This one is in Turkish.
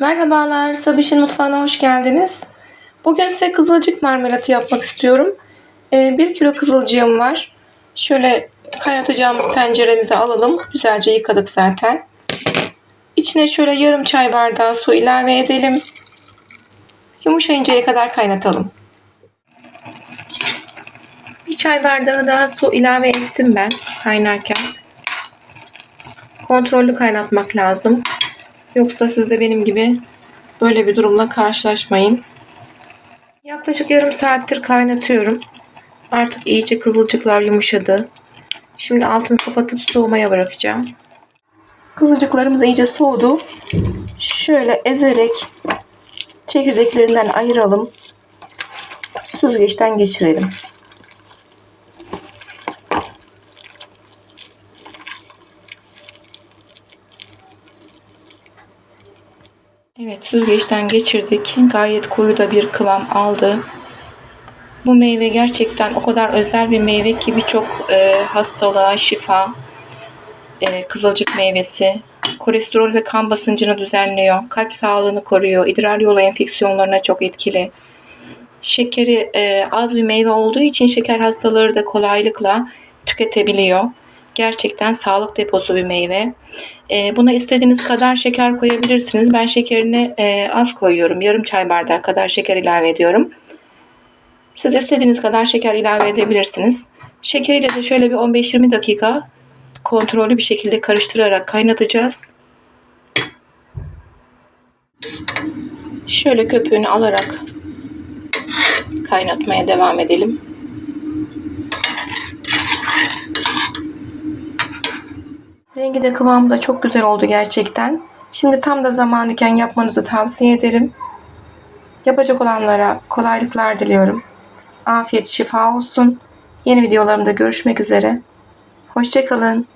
Merhabalar, Sabiş'in mutfağına hoş geldiniz. Bugün size kızılcık marmelatı yapmak istiyorum. 1 kilo kızılcığım var. Şöyle kaynatacağımız tenceremize alalım. Güzelce yıkadık zaten. İçine şöyle yarım çay bardağı su ilave edelim. Yumuşayıncaya kadar kaynatalım. Bir çay bardağı daha su ilave ettim ben kaynarken. Kontrollü kaynatmak lazım. Yoksa siz de benim gibi böyle bir durumla karşılaşmayın. Yaklaşık yarım saattir kaynatıyorum. Artık iyice kızılcıklar yumuşadı. Şimdi altını kapatıp soğumaya bırakacağım. Kızılcıklarımız iyice soğudu. Şöyle ezerek çekirdeklerinden ayıralım. Süzgeçten geçirelim. Evet süzgeçten geçirdik. Gayet koyu da bir kıvam aldı. Bu meyve gerçekten o kadar özel bir meyve ki birçok e, hastalığa şifa. E, kızılcık meyvesi. Kolesterol ve kan basıncını düzenliyor. Kalp sağlığını koruyor. İdrar yolu enfeksiyonlarına çok etkili. Şekeri e, az bir meyve olduğu için şeker hastaları da kolaylıkla tüketebiliyor. Gerçekten sağlık deposu bir meyve. E, buna istediğiniz kadar şeker koyabilirsiniz. Ben şekerini e, az koyuyorum. Yarım çay bardağı kadar şeker ilave ediyorum. Siz istediğiniz kadar şeker ilave edebilirsiniz. Şekeriyle de şöyle bir 15-20 dakika kontrollü bir şekilde karıştırarak kaynatacağız. Şöyle köpüğünü alarak kaynatmaya devam edelim. Rengi de kıvamı da çok güzel oldu gerçekten. Şimdi tam da zamanı iken yapmanızı tavsiye ederim. Yapacak olanlara kolaylıklar diliyorum. Afiyet şifa olsun. Yeni videolarımda görüşmek üzere. Hoşçakalın.